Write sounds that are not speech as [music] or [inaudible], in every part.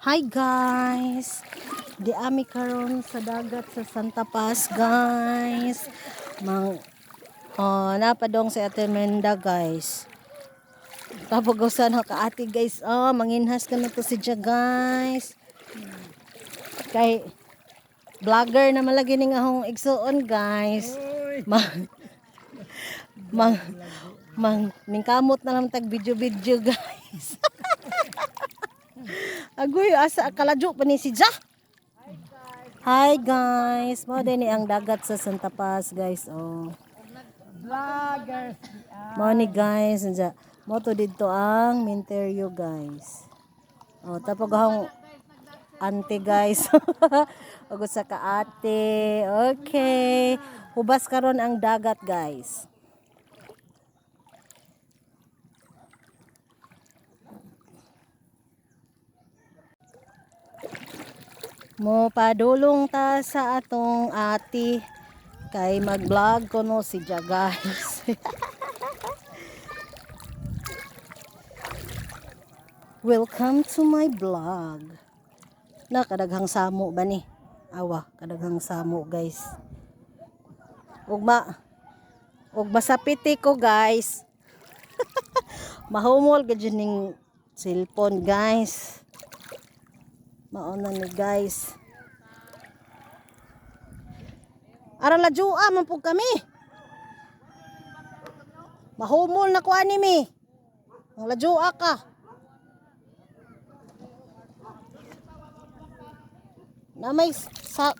Hi guys! Di ami karon sa dagat sa Santa Paz guys. Mang oh, napadong sa Atemenda guys. Kapagusan ha kaati guys. Oh, manginhas ka na to si Dia guys. Kay vlogger na malagi ning ahong igsuon guys. Mang mang mang ningkamot na lang tag video-video guys. [laughs] Agoy, asa kaladyo pa ni si Ja. Hi guys, mo din ang dagat sa Santa Paz guys. Oh. Vloggers. Mo ni guys, nja. Mo to dito ang Minterio guys. Oh, tapos ang ante guys. [laughs] Ug sa kaate. Okay. Hubas karon ang dagat guys. Mo padulong ta sa atong ati kay mag-vlog ko no si Ja guys. [laughs] Welcome to my vlog. Na kadaghang samo ba ni? Awa, kadaghang samo guys. Ugma. Ug masapiti ko guys. [laughs] Mahumol ning cellphone guys. Mauna ni guys. Aral la jua man pug kami. Mahumol na ko ani mi. Ang lajua ka. Na may sa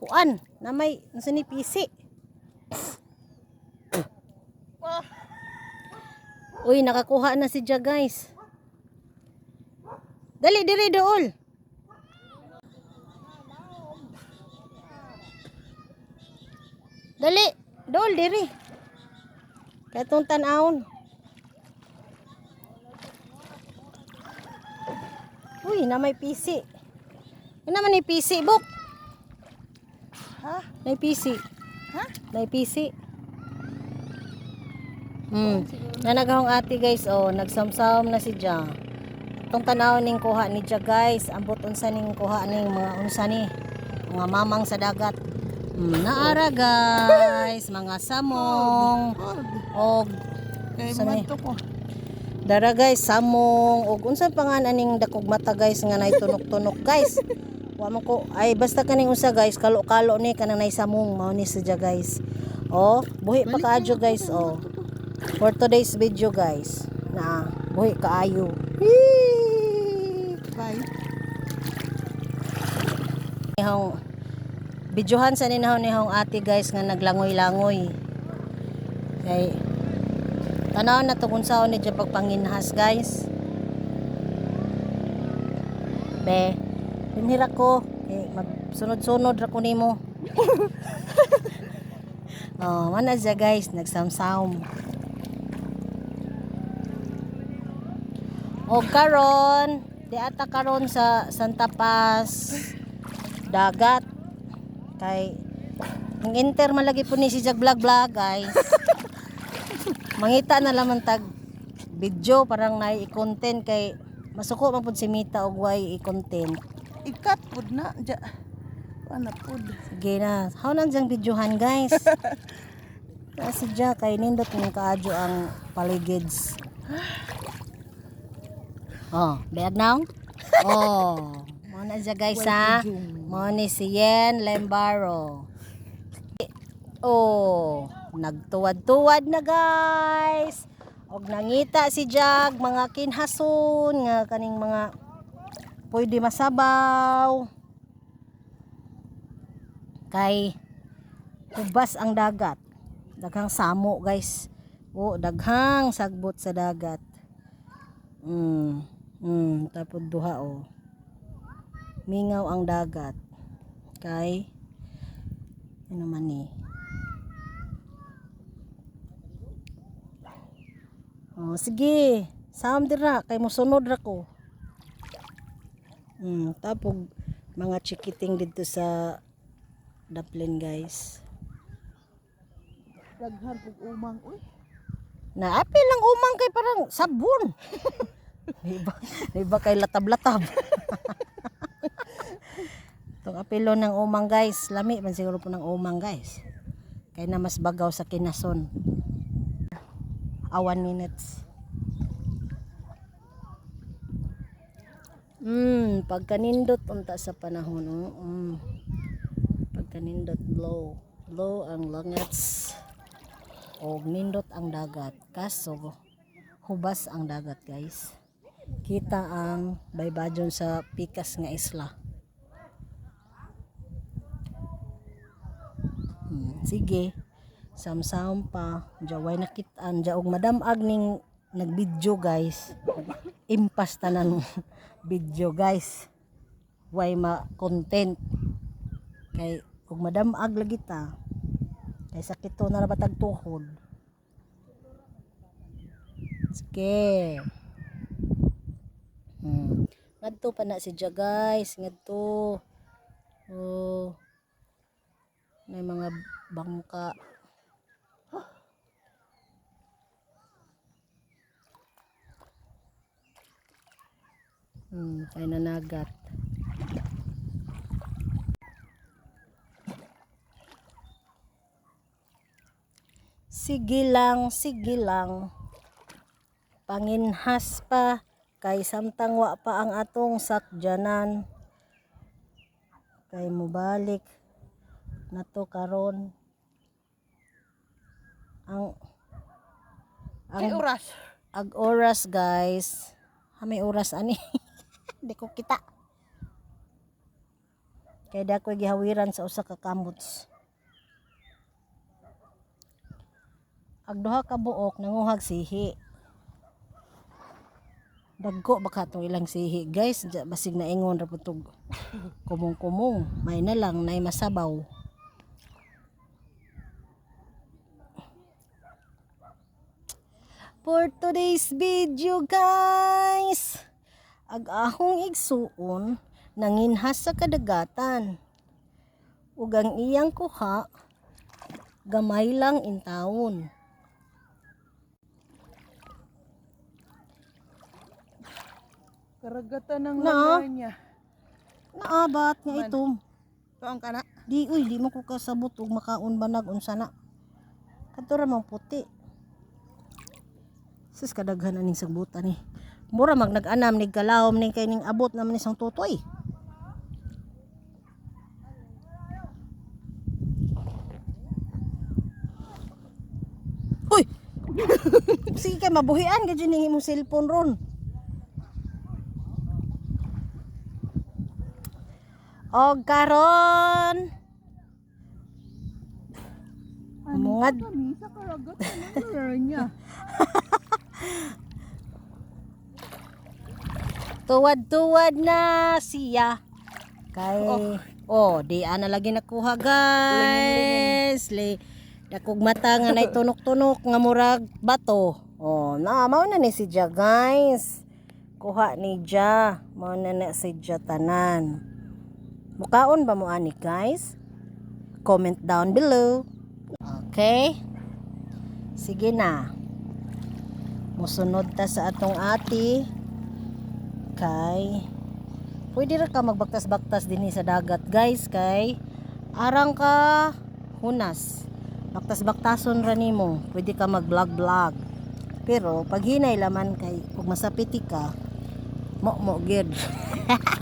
kuan, na may nasa ni pisi. [coughs] Uy, nakakuha na si Ja guys. Dali, diri, dool. Dali, dool, diri. Katong tanawon. Uy, na may PC. Ano naman ni PC, Bok? Ha? May PC. Ha? May PC. Hmm. Nanagahong ate guys, oh, nagsamsam na si Ja. Itong tanaw ning kuha ni Ja guys, ambot unsa ning kuha ning mga unsa ni mga mamang sa dagat. Hmm, naara guys, mga samong og ko. dara guys, samong og unsa pa nga aning dakog mata guys nga nay tunok-tunok guys. Wa man ko ay basta kaning usa guys, kalo-kalo ni kanang nay samong mao ni sadya guys. Oh, buhi pa kaadyo guys, oh. For today's video guys, na buhi kaayo. Hee! Bye. Nihong videohan sa ninahon nihong ate guys nga naglangoy-langoy. Kay tanaw na to kung saan ni dyan pagpanginhas guys. Be, pinhira ko. Eh, magsunod-sunod ra ko nimo. [laughs] oh, mana siya guys, nagsamsam. O karon, di ata karon sa Santa Paz dagat kay ang enter malagi po ni si Jag Vlog Vlog guys. [laughs] Mangita na lamang tag video parang na i-content kay masuko man pud si Mita og way i-content. Ikat pud na. Ja. Ano pud. Sige na. How nang jang videohan guys? [laughs] Kasi dya kay nindot ng kaadyo ang paligids. [gasps] Oh, beag now? [laughs] Oh, mo na dya guys ha. Mo ni si Yen Lembaro. Oh, nagtuwad-tuwad na guys. Og nangita si Jag mga kinhason nga kaning mga pwede masabaw. Kay ubas ang dagat. Daghang samo guys. O daghang sagbot sa dagat. Mm. Mm, tapos duha o. Mingaw ang dagat. Kay ano man ni. Oh, sige. Sam dira kay mosunod ra ko. Mm, tapos mga chikiting dito sa Daplin guys. Daghan pug umang uy. Naapi lang umang kay parang sabon. [laughs] Iba, iba kay latab-latab. [laughs] Itong apelo ng umang guys. Lami man siguro po ng umang guys. Kaya na mas bagaw sa kinason. Ah, one minutes. Mm, pagkanindot unta sa panahon. Oh. Mm. Pagkanindot blow. Blow ang langets. O nindot ang dagat. Kaso, hubas ang dagat guys. Kita ang baybajon sa pikas nga isla. Hmm, sige. Samsam pa. Jaway nakitaan. Jaog madam agning nagbidyo guys. Impas tanan video [laughs] guys. Way ma content. Kay ug madam ag lagi ta. Kay sakit to na nabatag tuhod. Sige. Hmm. Ngadto pa na si Dia guys, ngadto. Oh. May mga bangka. Hmm, kay nanagat. Sige lang, sige lang. Panginhas pa kay samtang wa pa ang atong sakjanan. Kay mubalik nato karon. Ang Ay, ang oras. ag oras guys. Ha may oras ani? [laughs] Di ko kita. Kay da ko gihawiran sa usa ka kamots ag duha ka buok nanguhag sihi dagko baka tong ilang sihi. Guys basig na ingon ra putog kumong kumong may na lang nay masabaw. For today's video guys ag ahong igsuon nanginhas sa kadagatan. Ug ang iyang kuha gamay lang in Karagatan ng Na? lagay niya. naabat nga Man. itom Tuang ka na. di uy di mo ko kasabot ug makaon banag unsa na kadto ra mang puti sus kadaghan aning sagbutan ni mura mag nag-anam nig kalawom ning kay ning abot naman isang tutoy Uy! [laughs] Sige kay mabuhian ka dyan ning imong cellphone ron. Og karon Mungad. Sa lagay niya. [laughs] tuwad-tuwad na siya. Kay oh, di ana lagi nakuha guys. Le dakog mata nga nay tunok-tunok nga murag bato. Oh, na mao na ni si Dia guys. Kuha ni Dia, mao na na si Dia tanan. Mukaon ba mo ani guys? Comment down below. Okay? Sige na. Musunod ta sa atong ati kay pwede ra ka magbaktas-baktas dinhi sa dagat guys kay arang ka hunas baktas-baktason ra nimo pwede ka mag-vlog-vlog pero pag hinay laman kay kung masapiti ka mo mo gid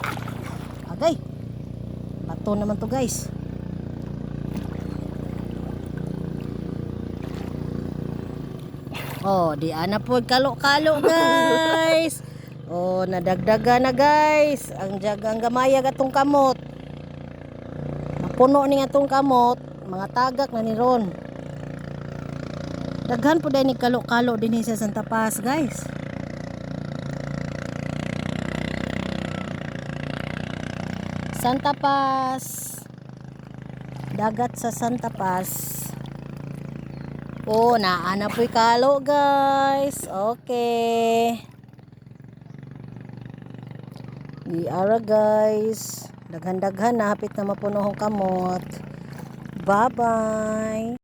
[laughs] agay bato naman to guys Oh, di ana po kalo-kalo guys. Oh, nadagdaga na guys. Ang jagang gamaya gatong kamot. Mapuno ni atong kamot, mga tagak na ni ron. Daghan po dahil ni kalo-kalo din sa Santa Paz guys. Santa Paz. Dagat sa Santa Paz. Oh, naana po'y kalo, guys. Okay. Di ara, guys. Daghan-daghan na. Hapit na mapuno ang kamot. Bye-bye.